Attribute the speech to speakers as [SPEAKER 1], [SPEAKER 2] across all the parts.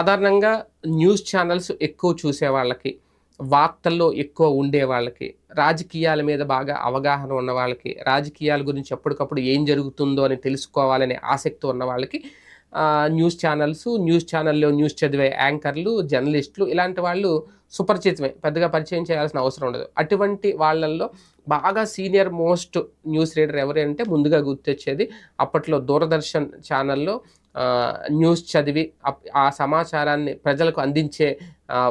[SPEAKER 1] సాధారణంగా news channels ఎక్కువ చూసే వాళ్ళకి వార్తల్లో ఎక్కువ ఉండే వాళ్ళకి రాజకీయాల మీద బాగా అవగాహన ఉన్న వాళ్ళకి రాజకీయాల గురించి ఎప్పటికప్పుడు ఏం జరుగుతుందో అని తెలుసుకోవాలనే ఆసక్తి ఉన్న వాళ్ళకి న్యూస్ ఛానల్స్ న్యూస్ ఛానల్లో న్యూస్ చదివే యాంకర్లు జర్నలిస్టులు ఇలాంటి వాళ్ళు సుపరిచితమే. పెద్దగా పరిచయం చేయాల్సిన అవసరం ఉండదు. అటువంటి వాళ్ళల్లో బాగా సీనియర్ మోస్ట్ న్యూస్ రీడర్ ఎవరు అంటే ముందుగా గుర్తొచ్చేది అప్పట్లో దూరదర్శన్ ఛానల్లో న్యూస్ చదివి ఆ సమాచారాన్ని ప్రజలకు అందించే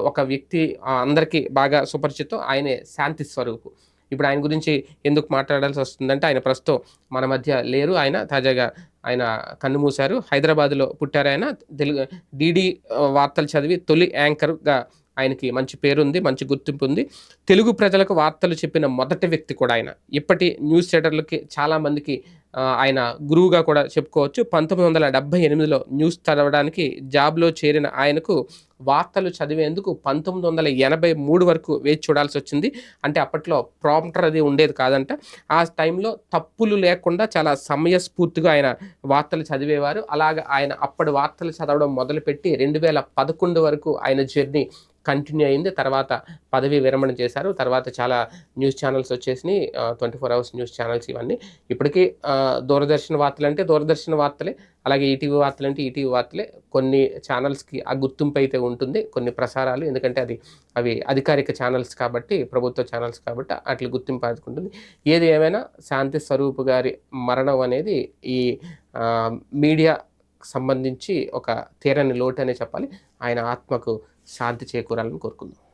[SPEAKER 1] ఒక వ్యక్తి అందరికీ బాగా సుపరిచితం. ఆయనే శాంతి స్వరూపు. ఇప్పుడు ఆయన గురించి ఎందుకు మాట్లాడాల్సి వస్తుందంటే ఆయన ప్రస్తుతం మన మధ్య లేరు. ఆయన తాజాగా ఆయన కన్నుమూశారు హైదరాబాద్లో పుట్టారు ఆయన. తెలుగు డీడీ వార్తలు చదివి తొలి యాంకర్గా ఆయనకి మంచి పేరుంది మంచి గుర్తింపు ఉంది. తెలుగు ప్రజలకు వార్తలు చెప్పిన మొదటి వ్యక్తి కూడా ఆయన. ఇప్పటి న్యూస్ రీడర్లకి చాలామందికి ఆయన గురువుగా కూడా చెప్పుకోవచ్చు. పంతొమ్మిది వందల డెబ్బై ఎనిమిదిలో న్యూస్ చదవడానికి జాబ్లో చేరిన ఆయనకు వార్తలు చదివేందుకు పంతొమ్మిది వందల ఎనభై మూడు వరకు వేచి చూడాల్సి వచ్చింది. అంటే అప్పట్లో ప్రాంప్టర్ అది ఉండేది కాదంట. ఆ టైంలో తప్పులు లేకుండా చాలా సమయస్ఫూర్తిగా ఆయన వార్తలు చదివేవారు. అలాగ ఆయన అప్పటి వార్తలు చదవడం మొదలుపెట్టి రెండు వేల పదకొండు వరకు ఆయన జర్నీ కంటిన్యూ అయింది. తర్వాత పదవి విరమణ చేశారు. తర్వాత చాలా న్యూస్ ఛానల్స్ వచ్చేసినాయి. Twenty four hours news channels ఇవన్నీ. ఇప్పటికీ దూరదర్శన దూరదర్శన్ వార్తలు అంటే దూరదర్శన్ వార్తలే అలాగే ఈటీవీ వార్తలు అంటే ఈటీవీ వార్తలే. కొన్ని ఛానల్స్కి ఆ గుర్తింపు అయితే ఉంటుంది. కొన్ని ప్రసారాలు ఎందుకంటే అది అవి అధికారిక ఛానల్స్ కాబట్టి ప్రభుత్వ ఛానల్స్ కాబట్టి అట్లా గుర్తింపు అందుకుంటుంది. ఏది ఏమైనా శాంతి స్వరూప్ గారి మరణం అనేది ఈ మీడియా సంబంధించి ఒక తీరని లోటు అనే చెప్పాలి. ఆయన ఆత్మకు శాంతి చేకూరాలని కోరుకుందాం.